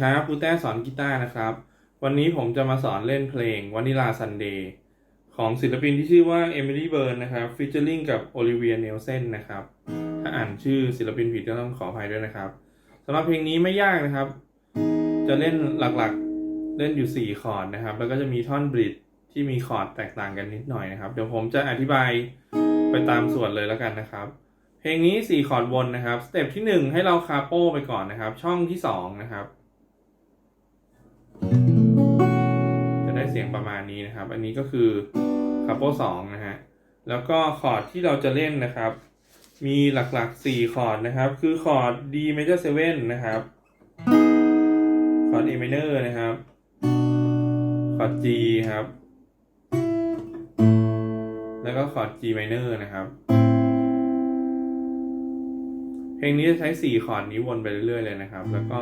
ครับครูแต้สอนกีตาร์นะครับ วันนี้ผมจะมาสอนเล่นเพลงวานิลาซันเดย์ของศิลปินที่ชื่อว่าเอมิลี่เบิร์นนะครับฟิชเชอร์ลิงกับโอลิเวียเนลเซนนะครับ ถ้าอ่านชื่อศิลปินผิดก็ต้องขออภัยด้วยนะครับสำหรับเพลงนี้ไม่ยากนะครับ จะเล่นหลักๆเล่นอยู่ 4 คอร์ดนะครับ แล้วก็จะมีท่อนบริดที่มีคอร์ดแตกต่างกันนิดหน่อยนะครับ เดี๋ยวผมจะอธิบายไปตามส่วนเลยแล้วกันนะครับเพลงนี้ 4 คอร์ดวนนะครับ สเต็ปที่ 1 ให้เราคาโป้ไปก่อนนะครับ ช่องที่ 2 นะครับ สียงประมาณนี้นะครับ อันนี้ก็คือคาโป้2นะฮะ แล้วก็คอร์ดที่เราจะเล่นนะครับ มีหลักๆ 4 คอร์ดนะครับ คือคอร์ด D major 7 นะครับ คอร์ด A minor นะครับ คอร์ด G ครับ แล้วก็คอร์ด G minor นะครับเพลงนี้จะใช้ 4 คอร์ดนี้วนไปเรื่อยๆเลยนะครับ แล้วก็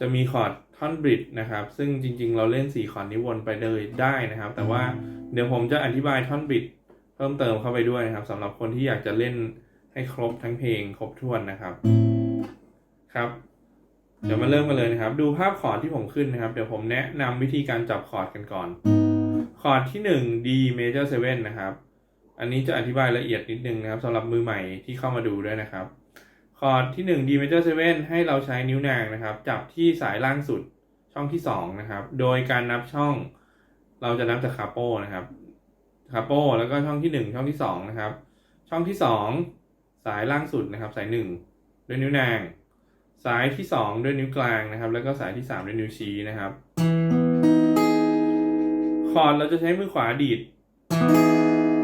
จะมีคอร์ดท่อนบริดนะครับ ซึ่งจริงๆ เราเล่น 4 คอร์ดนี้วนไปเลยได้นะครับ แต่ว่าเดี๋ยวผมจะอธิบายท่อนบริดเพิ่มเติมเข้าไปด้วยนะครับสำหรับคนที่อยากจะเล่นให้ครบทั้งเพลงครบถ้วนนะครับ ครับ เดี๋ยวมาเริ่มกันเลยนะครับ ดูภาพคอร์ดที่ผมขึ้นนะครับ เดี๋ยวผมแนะนำวิธีการจับคอร์ดกันก่อน คอร์ดที่ 1 D major 7 นะครับ อันนี้จะอธิบายละเอียดนิดนึงนะครับสำหรับมือใหม่ที่เข้ามาดูด้วยนะครับ คอร์ดที่1 D major 7 ให้เราใช้นิ้วนางนะครับ จับที่สายล่างสุดช่องที่ 2 นะครับ โดยการนับช่อง เราจะนับจากคาโปนะครับคาโปแล้วก็ช่องที่ 1 ช่องที่ 2 นะครับ ช่องที่ 2 สายล่างสุดนะครับ สาย 1 ด้วยนิ้วนาง สายที่ 2 ด้วยนิ้วกลางนะครับ แล้วก็สายที่ 3 ด้วยนิ้วชี้นะครับ คอร์ดเราจะใช้มือขวาดีด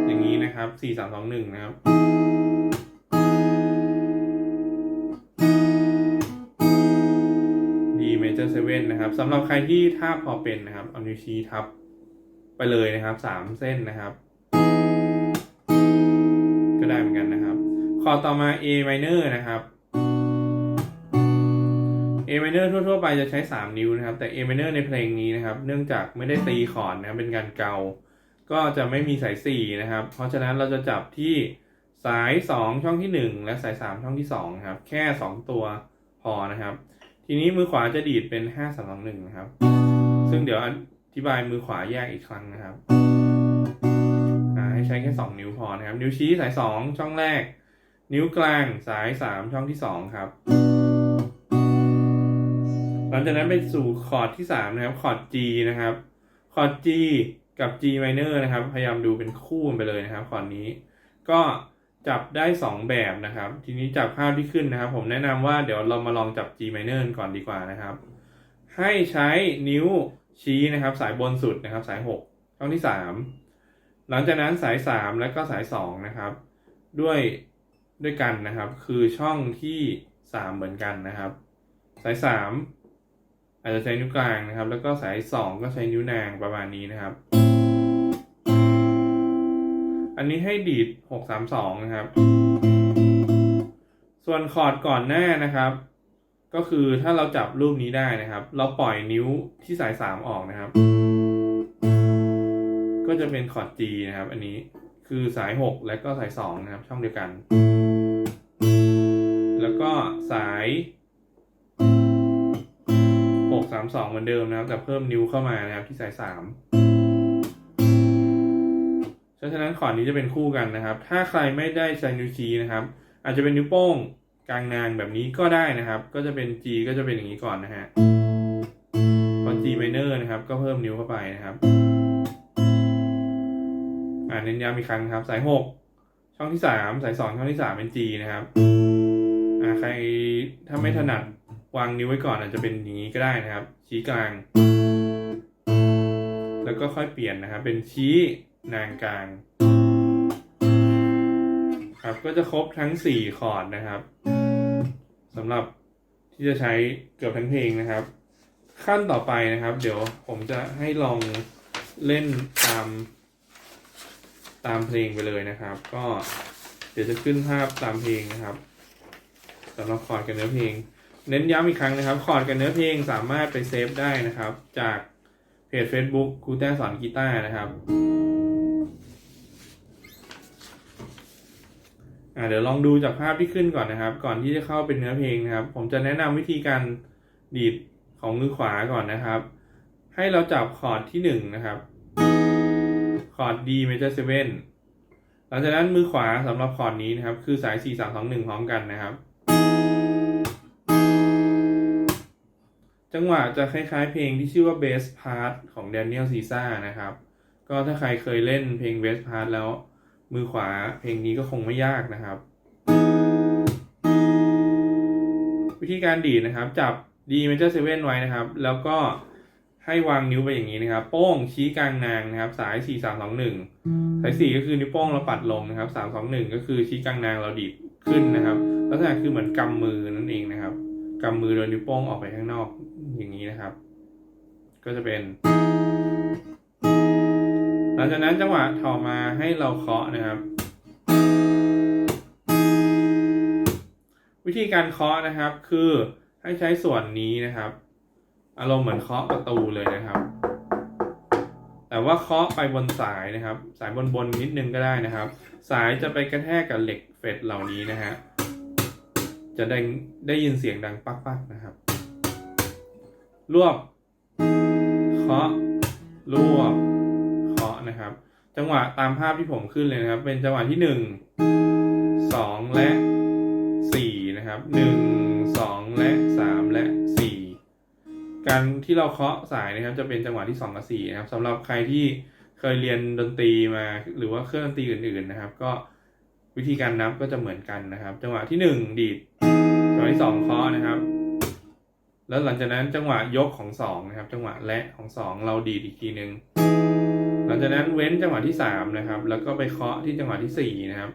อย่างนี้นะครับ 4 3 2 1 นะครับ major 7นะครับสำหรับใครที่ท่าพอเป็นนะครับเอานิ้วชี้ทับไปเลยนะครับ3เส้นนะครับ ก็ได้เหมือนกันนะครับคอต่อมา A minor นะครับ A minor ทั่วๆ ไปจะใช้ 3 นิ้วนะครับ แต่ A minor ในเพลงนี้นะครับ เนื่องจากไม่ได้ตีคอร์ดนะเป็นการเกา ก็จะไม่มีสาย4นะครับ เพราะฉะนั้นเราจะจับที่สาย 2 ช่องที่ 1 และสาย 3 ช่องที่2ครับ แค่ 2 ตัวพอนะครับ ทีนี้มือขวาจะดีดเป็น5 3 2 1นะครับ ซึ่งเดี๋ยวอธิบายมือขวาแยกอีกครั้งนะครับให้ใช้แค่2นิ้วพอนะครับ นิ้วชี้สาย2ช่องแรก นิ้วกลางสาย3ช่องที่2ครับ หลังจากนั้นไปสู่คอร์ดที่3นะครับคอร์ด G นะครับคอร์ด G กับ G minor นะครับ พยายามดูเป็นคู่กันไปเลยนะครับคอร์ดนี้ ก็ จับได้ 2 แบบนะครับ ทีนี้จากภาพที่ขึ้นนะครับ ผมแนะนำว่าเดี๋ยวเรามาลองจับ G minor ก่อนดีกว่านะครับ ให้ใช้นิ้วชี้นะครับ สายบนสุดนะครับ สาย 6 ช่องที่ 3 หลังจากนั้นสาย 3 และก็สาย 2 นะครับ ด้วยด้วยกันนะครับ คือช่องที่ 3 เหมือนกันนะครับ สาย 3 อาจจะใช้นิ้วกลางนะครับ แล้วก็สาย 2 ก็ใช้นิ้วนางประมาณนี้นะครับ อันนี้ให้ดีด632นะครับ ส่วนคอร์ดก่อนหน้านะครับ ก็คือถ้าเราจับรูปนี้ได้นะครับ เราปล่อยนิ้วที่สาย3ออกนะครับ ก็จะเป็นคอร์ด G นะครับ อันนี้คือสาย6และก็สาย2นะครับ ช่องเดียวกัน แล้วก็สาย6 3 2เหมือนเดิมนะครับแต่เพิ่มนิ้วเข้ามานะครับที่สาย3เพราะ ฉะนั้นคอนี้จะเป็นคู่กันนะครับ ถ้าใครไม่ได้ใช้นิ้วชี้นะครับ อาจจะเป็นนิ้วโป้งกลางนางแบบนี้ก็ได้นะครับ ก็จะเป็น G ก็จะเป็นอย่างนี้ก่อนนะฮะพอ G minor นะครับ ก็เพิ่มนิ้วเข้าไปนะครับอ่าเน้นย้ำอีกครั้งครับสาย6ช่องที่3สาย2ช่องที่3เป็น G นะครับอ่าใครถ้าไม่ถนัดวางนิ้วไว้ก่อนอาจจะเป็นอย่างนี้ก็ได้นะครับ ชี้กลาง แล้วก็ค่อยเปลี่ยนนะครับ เป็นชี้ นางกลาง ครับก็จะครบทั้ง 4 คอร์ดนะครับสำหรับที่จะใช้เกือบทั้งเพลงนะครับ ขั้นต่อไปนะครับ เดี๋ยวผมจะให้ลองเล่นตาม ตามเพลงไปเลยนะครับ ก็เดี๋ยวจะขึ้นภาพตามเพลงนะครับสำหรับคอร์ดกับเนื้อเพลง เน้นย้ำอีกครั้งนะครับ คอร์ดกับเนื้อเพลงสามารถไปเซฟได้นะครับ จากเพจ Facebook ครูแต้สอนกีตาร์นะครับ เดี๋ยวลองดูจากภาพที่ขึ้นก่อนนะครับ ก่อนที่จะเข้าเป็นเนื้อเพลงนะครับ ผมจะแนะนำวิธีการดีดของมือขวาก่อนนะครับ ให้เราจับคอร์ดที่หนึ่งนะครับ คอร์ด D major 7 หลังจากนั้นมือขวาสำหรับคอร์ดนี้นะครับ คือสาย 4 3 2 1 พร้อมกันนะครับ จังหวะจะคล้ายๆเพลงที่ชื่อว่า Bass Part ของ Daniel Caesar นะครับ ก็ถ้าใครเคยเล่นเพลง Bass Part แล้ว มือขวาเพลงนี้ก็คงไม่ยากนะครับ วิธีการดีดนะครับ จับ D major 7ไว้นะครับ แล้วก็ให้วางนิ้วไปอย่างนี้นะครับ โป้งชี้กลางนางนะครับ สาย4 3 2 1สาย4ก็คือนิ้วโป้งเราปัดลงนะครับ3 2 1ก็คือชี้กลางนางเราดีดขึ้นนะครับลักษณะคือเหมือนกำมือนั่นเองนะครับกำมือโดยนิ้วโป้งออกไปข้างนอกอย่างนี้นะครับ ก็จะเป็น หลังจากนั้นจังหวะต่อมาให้เราเคาะนะครับ วิธีการเคาะนะครับคือให้ใช้ส่วนนี้นะครับ อารมณ์เหมือนเคาะประตูเลยนะครับ แต่ว่าเคาะไปบนสายนะครับ สายบนบนๆนิดนึงก็ได้นะครับ สายจะไปกระแทกกับเหล็กเฟดเหล่านี้นะฮะจะได้ได้ยินเสียงดังปักๆนะครับ รวบเคาะรวบ นะครับ จังหวะตามภาพที่ผมขึ้นเลยนะครับ เป็นจังหวะที่หนึ่งสองและสี่นะครับหนึ่งสองและสามและสี่การที่เราเคาะสายนะครับ จะเป็นจังหวะที่สองกับสี่นะครับสำหรับใครที่เคยเรียนดนตรีมาหรือว่าเครื่องดนตรีอื่น ๆนะครับ ก็วิธีการนับก็จะเหมือนกันนะครับ จังหวะที่หนึ่งดีดจังหวะที่สองเคาะนะครับ แล้วหลังจากนั้นจังหวะยกของสองนะครับ จังหวะและของสองเราดีดอีกทีหนึ่ง ลังจากนั้นเว้นจังหวะที่สามนะครับ แล้วก็ไปเคาะที่จังหวะที่สี่นะครับ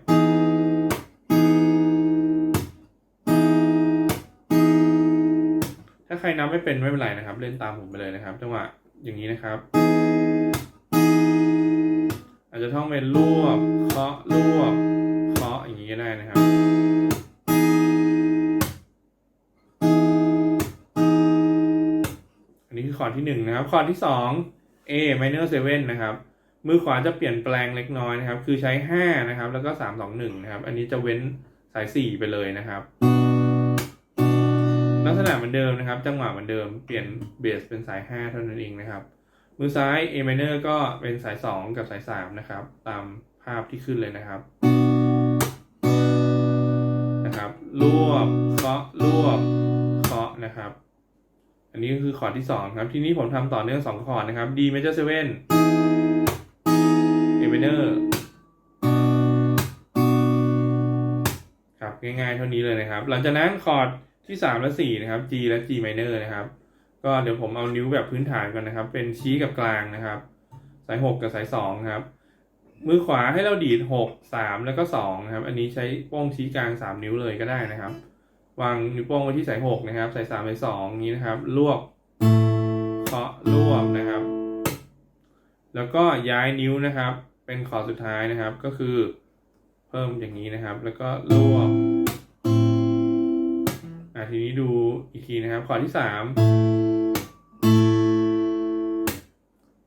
ถ้าใครนับไม่เป็นไม่เป็นไรนะครับ เล่นตามผมไปเลยนะครับ จังหวะอย่างนี้นะครับ อาจจะท่องเป็นรวบเคาะรวบเคาะอย่างนี้ก็ได้นะครับอันนี้คือคอร์ดที่หนึ่งนะครับคอร์ดที่สอง A minor 7นะครับ มือขวาจะเปลี่ยนแปลงเล็กน้อยนะครับ คือใช้ห้านะครับ แล้วก็สามสองหนึ่งนะครับ อันนี้จะเว้นสายสี่ไปเลยนะครับ ลักษณะเหมือนเดิมนะครับ จังหวะเหมือนเดิม เปลี่ยนเบสเป็นสายห้าเท่านั้นเองนะครับ มือซ้าย A minor ก็เป็นสายสองกับสายสามนะครับ ตามภาพที่ขึ้นเลยนะครับ นะครับ รวบ เคาะ รวบ เคาะนะครับ อันนี้ก็คือคอร์ดที่สองครับ ทีนี้ผมทำต่อเนื่องสองคอร์ดนะครับ D major 7 A minor ครับง่ายๆเท่านี้เลยนะครับ หลังจากนั้นคอร์ดที่ 3 และ 4 นะครับ G และ G minor นะครับ ก็เดี๋ยวผมเอานิ้วแบบพื้นฐานก่อนนะครับ เป็นชี้กับกลางนะครับ สาย 6 กับสาย2ครับ มือขวาให้เราดีด 6 3 แล้วก็2นะครับ อันนี้ใช้โป้งชี้กลาง 3 นิ้วเลยก็ได้นะครับ วางนิ้วโป้งไว้ที่สาย 6 นะครับ สาย 3 สาย2นี้นะครับ รวบเคาะรวบนะครับ แล้วก็ย้ายนิ้วนะครับ เป็นคอร์ดสุดท้ายนะครับ ก็คือเพิ่มอย่างนี้นะครับ แล้วก็รวบอะทีนี้ดูอีกทีนะครับ คอร์ดที่สาม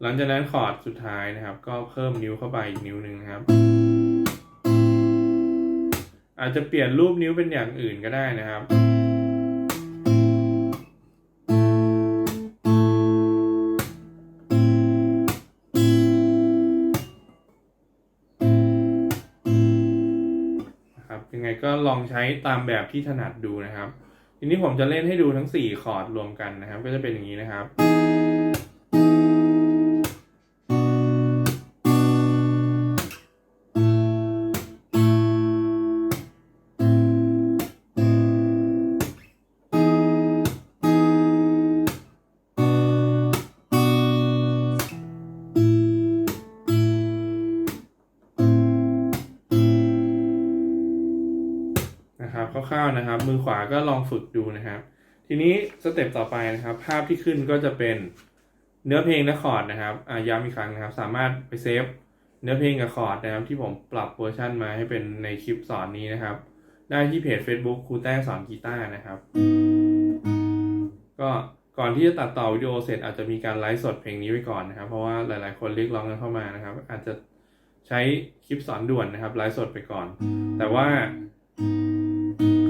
หลังจากนั้นคอร์ดสุดท้ายนะครับ ก็เพิ่มนิ้วเข้าไปอีกนิ้วหนึ่งนะครับ อาจจะเปลี่ยนรูปนิ้วเป็นอย่างอื่นก็ได้นะครับนะครับ ลองใช้ตามแบบที่ถนัดดูนะครับ ทีนี้ผมจะเล่นให้ดูทั้ง 4 คอร์ดรวมกันนะครับ ก็จะเป็นอย่างนี้นะครับ นะครับคร่านะครับ มือขวาก็ลองฝึกดูนะครับ ทีนี้สเต็ปต่อไปนะครับ ภาพที่ขึ้นก็จะเป็นเนื้อเพลงและคอร์ดนะครับอ่าย้ำอีกครั้งนะครับ สามารถไปเซฟเนื้อเพลงกับคอร์ดนะครับ ที่ผมปรับเวอร์ชันมาให้เป็นในคลิปสอนนี้นะครับ ได้ที่เพจ Facebook ครูแต้สอนกีตาร์นะครับ ก็ก่อนที่จะตัดต่อวิดีโอเสร็จอาจจะมีการไลฟ์สดเพลงนี้ไว้ก่อนนะครับ เพราะว่าหลาย ๆ คนเรียกร้องกันเข้ามานะครับ อาจจะใช้คลิปสอนด่วนนะครับไลฟ์สดไปก่อน แต่ว่า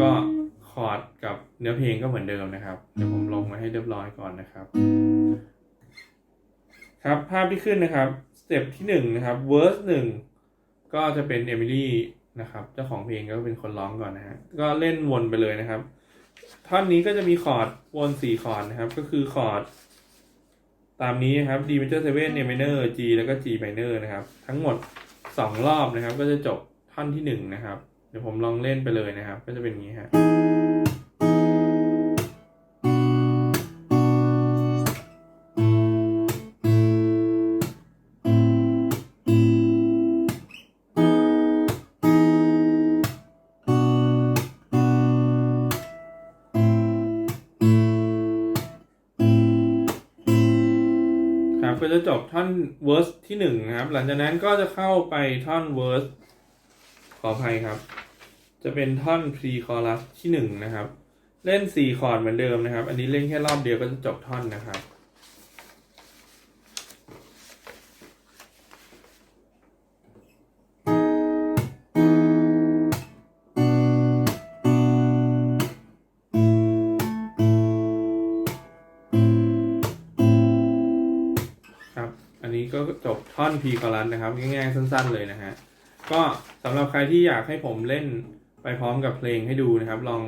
ก็คอร์ดกับเนื้อเพลงก็เหมือนเดิมนะครับ เดี๋ยวผมลงมาให้เรียบร้อยก่อนนะครับ ครับภาพที่ขึ้นนะครับสเต็ปที่หนึ่งนะครับเวอร์สหนึ่งก็จะเป็นเอมิลี่นะครับเจ้าของเพลงก็เป็นคนร้องก่อนนะฮะก็เล่นวนไปเลยนะครับ ท่อนนี้ก็จะมีคอร์ดวนสี่คอร์ดนะครับ ก็คือคอร์ดตามนี้นะครับ D major 7 A minor G แล้วก็ G minor นะครับ ทั้งหมด2รอบนะครับ ก็จะจบท่อนที่1นะครับ เดี๋ยวผมลองเล่นไปเลยนะครับ ก็จะเป็นอย่างนี้ฮะครับก็จะจบท่อนเวอร์สที่หนึ่งนะครับ หลังจากนั้นก็จะเข้าไปท่อนเวอร์ส ขออภัยครับ จะเป็นท่อนพรีคอรัสที่หนึ่งนะครับ เล่นสี่คอร์ดเหมือนเดิมนะครับ อันนี้เล่นแค่รอบเดียวก็จะจบท่อนนะครับครับอันนี้ก็จบท่อนพีคอรัสนะครับ ง่ายๆ สั้น ๆ เลยนะฮะ ก็ สำหรับใครที่อยากให้ผมเล่นไปพร้อมกับเพลงให้ดูนะครับ ลอง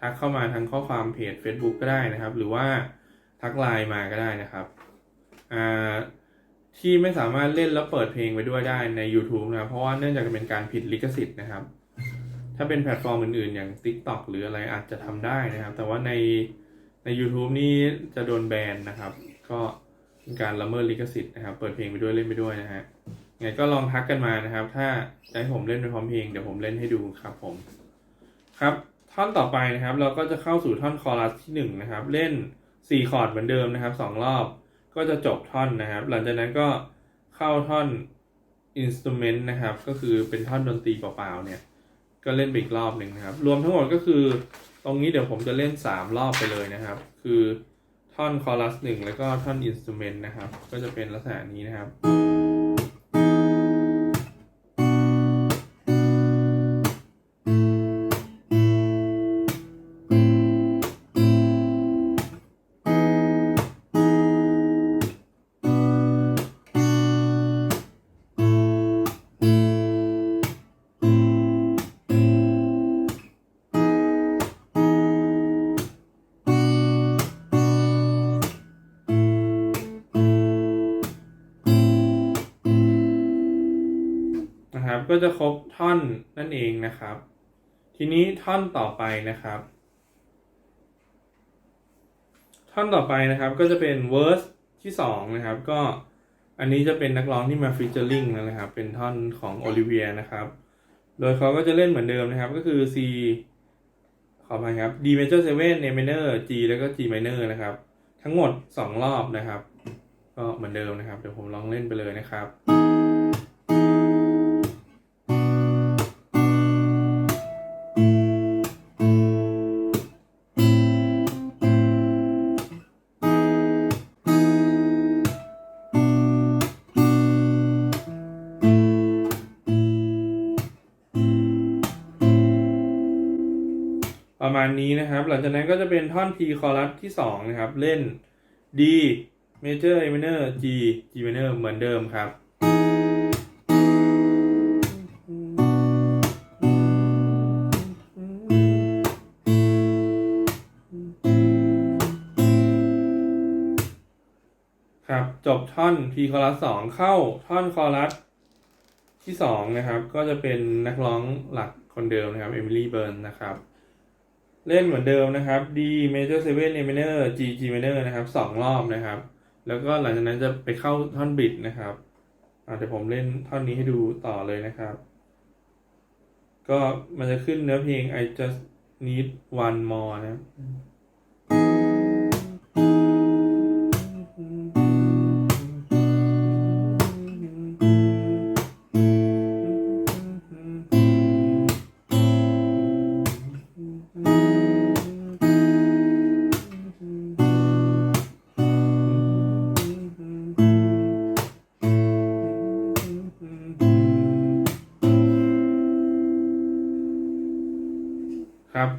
ทักเข้ามาทางข้อความเพจ Facebook ก็ได้นะครับ หรือว่าทักไลน์มาก็ได้นะครับที่ไม่สามารถเล่นแล้วเปิดเพลงไปด้วยได้ใน YouTube นะเพราะว่าเนื่องจากเป็นการผิดลิขสิทธิ์นะครับ ถ้าเป็นแพลตฟอร์มอื่นๆ อย่าง TikTok หรืออะไรอาจจะทำได้นะครับ แต่ว่าในใน YouTube นี่จะโดนแบนนะครับ ก็เป็นการละเมิดลิขสิทธิ์นะครับ เปิดเพลงไปด้วยเล่นไปด้วยนะฮะ ไงก็ลองทักกันมานะครับ ถ้าจะให้ผมเล่นไปพร้อมเพลงเดี๋ยวผมเล่นให้ดูครับผม ครับ ท่อนต่อไปนะครับ เราก็จะเข้าสู่ท่อนคอรัสที่หนึ่งนะครับ เล่นสี่คอร์ดเหมือนเดิมนะครับสองรอบก็จะจบท่อนนะครับ หลังจากนั้นก็เข้าท่อนอินสตูเมนต์นะครับ ก็คือเป็นท่อนดนตรีเปล่าๆเนี่ย ก็เล่นไปอีกรอบหนึ่งนะครับ รวมทั้งหมดก็คือตรงนี้เดี๋ยวผมจะเล่นสามรอบไปเลยนะครับ คือท่อนคอรัสหนึ่งแล้วก็ท่อนอินสตูเมนต์นะครับ ก็จะเป็นลักษณะนี้นะครับ ก็จะครบท่อนนั่นเองนะครับ ทีนี้ท่อนต่อไปนะครับ ท่อนต่อไปนะครับก็จะเป็นเวอร์สที่สองนะครับ ก็อันนี้จะเป็นนักร้องที่มาฟีเจอริงนะครับ เป็นท่อนของโอลิเวียนะครับ โดยเขาก็จะเล่นเหมือนเดิมนะครับ ก็คือ C ขออภัยครับ D major 7 A minor G แล้วก็ G minor นะครับ ทั้งหมด 2 รอบนะครับ ก็เหมือนเดิมนะครับ เดี๋ยวผมลองเล่นไปเลยนะครับ ประมาณนี้นะครับ หลังจากนั้นก็จะเป็นท่อน P คอรัสที่ 2 นะครับ เล่น D major A minor G G minor เหมือนเดิมครับ ครับ จบท่อน P คอรัสสองเข้าท่อนคอรัสที่สองนะครับ ก็จะเป็นนักร้องหลักคนเดิมนะครับเอมิลี่เบิร์นนะครับ เล่นเหมือนเดิมนะครับ D major 7 A minor G G minor นะครับสองรอบนะครับ แล้วก็หลังจากนั้นจะไปเข้าท่อนบิดนะครับอ่าเดี๋ยวผมเล่นท่อนนี้ให้ดูต่อเลยนะครับ ก็มันจะขึ้นเนื้อเพลง I just need one more นะ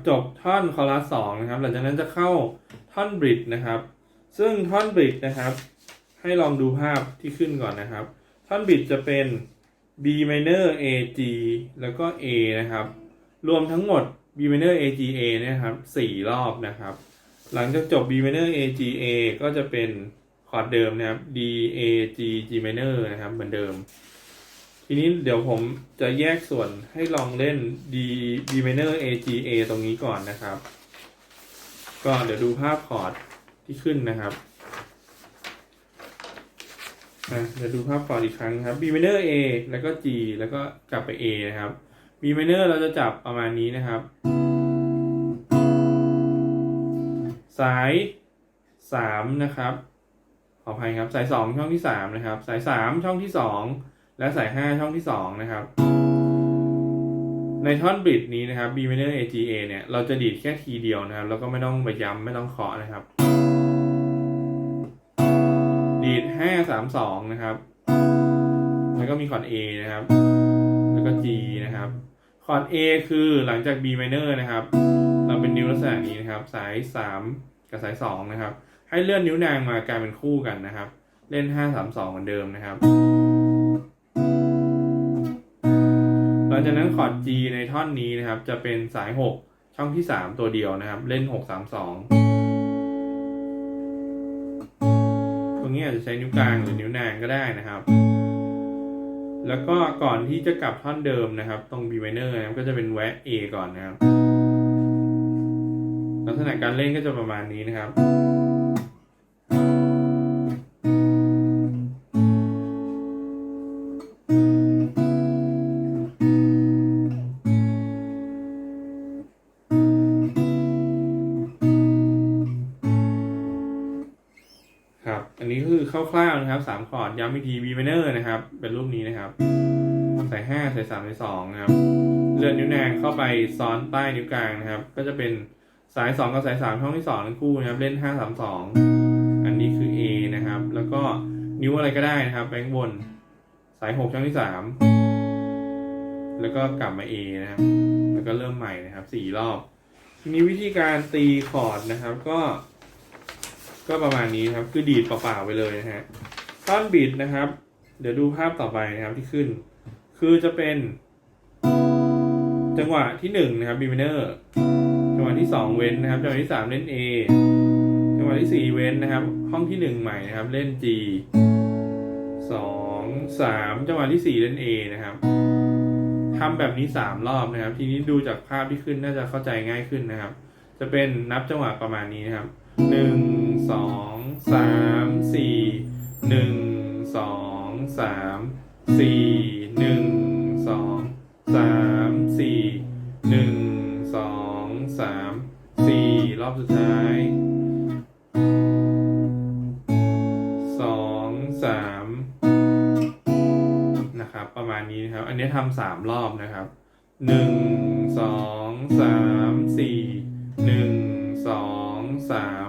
จบท่อนคอรัสสองนะครับ หลังจากนั้นจะเข้าท่อนบริดนะครับ ซึ่งท่อนบริดนะครับ ให้ลองดูภาพที่ขึ้นก่อนนะครับ ท่อนบริดจะเป็น B minor A G แล้วก็ A นะครับ รวมทั้งหมด B minor A G A นะครับสี่รอบนะครับ หลังจากจบ B minor A G A ก็จะเป็นคอร์ดเดิมนะครับ D A G G minor นะครับ เหมือนเดิม ทีนี้เดี๋ยวผมจะแยกส่วนให้ลองเล่น D D minor A G A ตรงนี้ก่อนนะครับ ก็เดี๋ยวดูภาพคอร์ดที่ขึ้นนะครับอะเดี๋ยวดูภาพคอร์ดอีกครั้งครับ B minor A แล้วก็ G แล้วก็กลับไป A นะครับ B minor เราจะจับประมาณนี้นะครับ สายสามนะครับ ขออภัยครับ สายสองช่องที่สามนะครับ สายสามช่องที่สอง และสายห้าช่องที่สองนะครับ ในท่อนบิดนี้นะครับ B minor A G A เนี่ย เราจะดีดแค่ทีเดียวนะครับ แล้วก็ไม่ต้องไปย้ำไม่ต้องเคาะนะครับ ดีดห้าสามสองนะครับ แล้วก็มีคอร์ด A นะครับ แล้วก็ G นะครับคอร์ด A คือหลังจาก B minor นะครับ เราเป็นนิ้วลักษณะนี้นะครับ สาย 3 กับสาย 2 นะครับ ให้เลื่อนนิ้วนางมากลายเป็นคู่กันนะครับ เล่น 5 3 2 เหมือนเดิมนะครับ ลังจากนั้นคอร์ด G ในท่อนนี้นะครับ จะเป็นสาย 6 ช่องที่ 3 ตัวเดียวนะครับ เล่น 6 3 2 ตรงนี้อาจจะใช้นิ้วกลางหรือนิ้วนางก็ได้นะครับ แล้วก็ก่อนที่จะกลับท่อนเดิมนะครับ ตรง B minor นะครับก็จะเป็นแวะ A ก่อนนะครับ ลักษณะการเล่นก็จะประมาณนี้นะครับครับ คร่าวๆนะครับสามคอร์ดย้ำอีกที B minor นะครับ เป็นรูปนี้นะครับ ใส่ห้าใส่สามใส่สองนะครับ เลื่อนนิ้วนางเข้าไปซ้อนใต้นิ้วกลางนะครับ ก็จะเป็นสายสองกับสายสามช่องที่สองทั้งคู่นะครับ เล่นห้าสามสองอันนี้คือ A นะครับ แล้วก็นิ้วอะไรก็ได้นะครับแบงค์บน สายหกช่องที่สามแล้วก็กลับมา A นะครับ แล้วก็เริ่มใหม่นะครับสี่รอบ ทีนี้วิธีการตีคอร์ดนะครับก็ ก็ประมาณนี้ครับ คือดีดเปล่าๆไปเลยนะฮะท่อนบิดนะครับ เดี๋ยวดูภาพต่อไปนะครับที่ขึ้น คือจะเป็น จังหวะที่หนึ่งนะครับ B minor จังหวะที่สองเว้นนะครับ จังหวะที่สามเล่น A จังหวะที่สี่เว้นนะครับ ห้องที่หนึ่งใหม่นะครับ เล่น G สองสามจังหวะที่สี่เล่น A นะครับทำแบบนี้สามรอบนะครับ ทีนี้ดูจากภาพที่ขึ้นน่าจะเข้าใจง่ายขึ้นนะครับ จะเป็นนับจังหวะประมาณนี้นะครับหนึ่ง สองสามสี่หนึ่งสองสามสี่หนึ่งสองสามสี่หนึ่งสองสามสี่รอบสุดท้ายสองสามนะครับ ประมาณนี้นะครับ อันนี้ทำสามรอบนะครับหนึ่งสองสามสี่หนึ่งสองสาม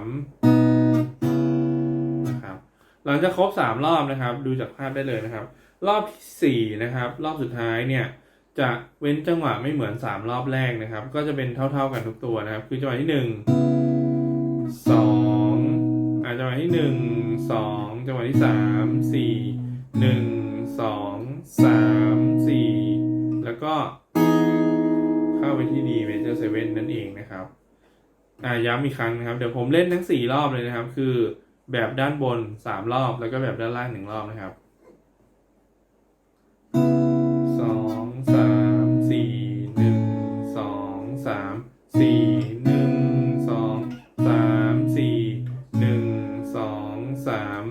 หลังจากครบสามรอบนะครับ ดูจากภาพได้เลยนะครับ รอบที่สี่นะครับ รอบสุดท้ายเนี่ยจะเว้นจังหวะไม่เหมือนสามรอบแรกนะครับ ก็จะเป็นเท่า ๆกันทุกตัวนะครับ คือจังหวะที่หนึ่งสองอ่าจังหวะที่หนึ่งสองจังหวะที่สามสี่หนึ่งสองสามสี่แล้วก็เข้าไปที่ D major 7นั่นเองนะครับอ่าย้ำอีกครั้งนะครับ เดี๋ยวผมเล่นทั้ง4รอบเลยนะครับ คือ แบบด้านบน3รอบแล้วก็แบบด้านล่าง1รอบนะครับสองสามสี่หนึ่งสองสามสี่หนึ่งสองสามสี่หนึ่งสองสาม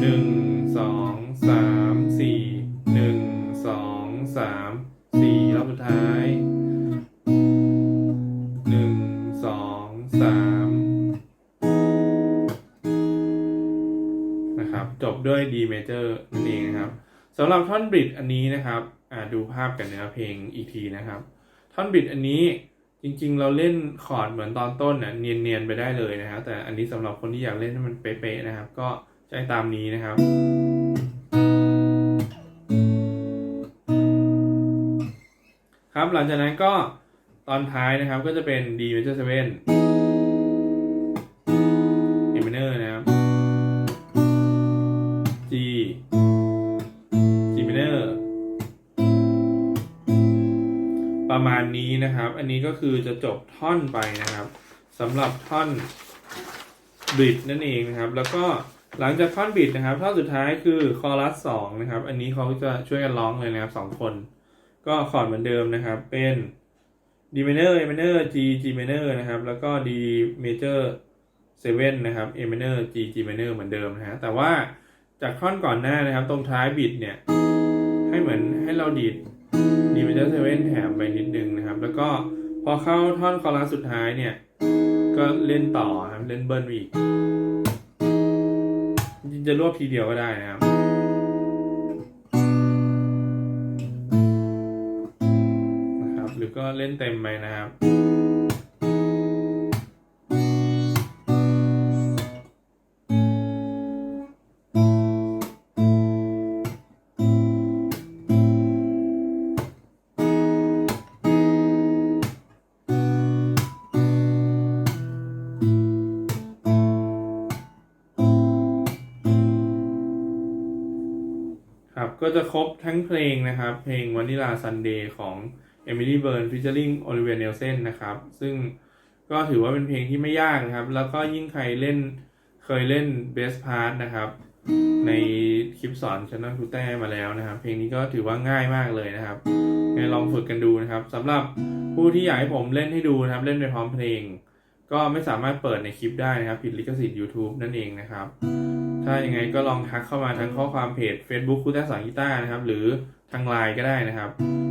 หนึ่งสองสามสี่หนึ่งสองสามสี่รอบสุดท้ายหนึ่งสองสาม ด้วย D major นั่นเองนะครับสำหรับท่อนบริดอันนี้นะครับดูภาพกับเนื้อเพลงอีกทีนะครับ ท่อนบิดอันนี้จริงๆ เราเล่นคอร์ดเหมือนตอนต้นน่ะเนียนๆไปได้เลยนะครับ แต่อันนี้สำหรับคนที่อยากเล่นให้มันเป๊ะๆนะครับ ก็ใช้ตามนี้นะครับครับหลังจากนั้นก็ตอนท้ายนะครับก็จะเป็น D major 7 ประมาณนี้นะครับ อันนี้ก็คือจะจบท่อนไปนะครับสำหรับท่อนบิดนั่นเองนะครับ แล้วก็หลังจากท่อนบิดนะครับท่อนสุดท้ายคือคอรัสสองนะครับ อันนี้เขาจะช่วยกันร้องเลยนะครับสองคน ก็คอร์ดเหมือนเดิมนะครับ เป็น D minor A minor G G minor นะครับ แล้วก็ D major 7นะครับ A minor G G minor เหมือนเดิมนะฮะแต่ว่าจากท่อนก่อนหน้านะครับ ตรงท้ายบิดเนี่ย ให้เหมือนให้เราดีด D major 7แถมไปนิดนึงนะครับ แล้วก็พอเข้าท่อนคอรัสสุดท้ายเนี่ย ก็เล่นต่อครับ เล่นเบิร์นอีกจริงจะรวบทีเดียวก็ได้นะครับนะครับ หรือก็เล่นเต็มไปนะครับ ก็จะครบทั้งเพลงนะครับ เพลง Vanilla Sunday ของ Emily Byrne featuring Olivia Nelson นะครับ ซึ่งก็ถือว่าเป็นเพลงที่ไม่ยากนะครับ แล้วก็ยิ่งใครเล่นเคยเล่น Best Part นะครับ ในคลิปสอน Channel คูแต้มาแล้วนะครับ เพลงนี้ก็ถือว่าง่ายมากเลยนะครับงั้นลองฝึกกันดูนะครับสำหรับผู้ที่อยากให้ผมเล่นให้ดูนะครับ เล่นไปพร้อมเพลง ก็ไม่สามารถเปิดในคลิปได้นะครับ ผิดลิขสิทธิ์ YouTube นั่นเองนะครับ ถ้ายังไงก็ลองทักเข้ามาทางข้อความเพจ Facebook คูต้าสอนกีตาร์นะครับ หรือทางไลน์ก็ได้นะครับ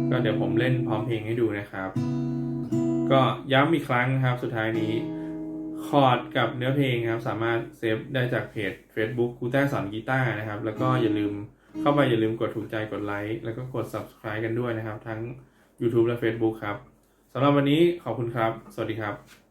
ก็เดี๋ยวผมเล่นพร้อมเพลงให้ดูนะครับ ก็ย้ำอีกครั้งนะครับ สุดท้ายนี้คอร์ดกับเนื้อเพลงครับ สามารถเซฟได้จากเพจ Facebook คูต้าสอนกีตาร์นะครับ แล้วก็อย่าลืมเข้าไปอย่าลืมกดถูกใจกดไลค์แล้วก็กด Subscribe กันด้วยนะครับ ทั้ง YouTube และ Facebook ครับสำหรับวันนี้ขอบคุณครับ สวัสดีครับ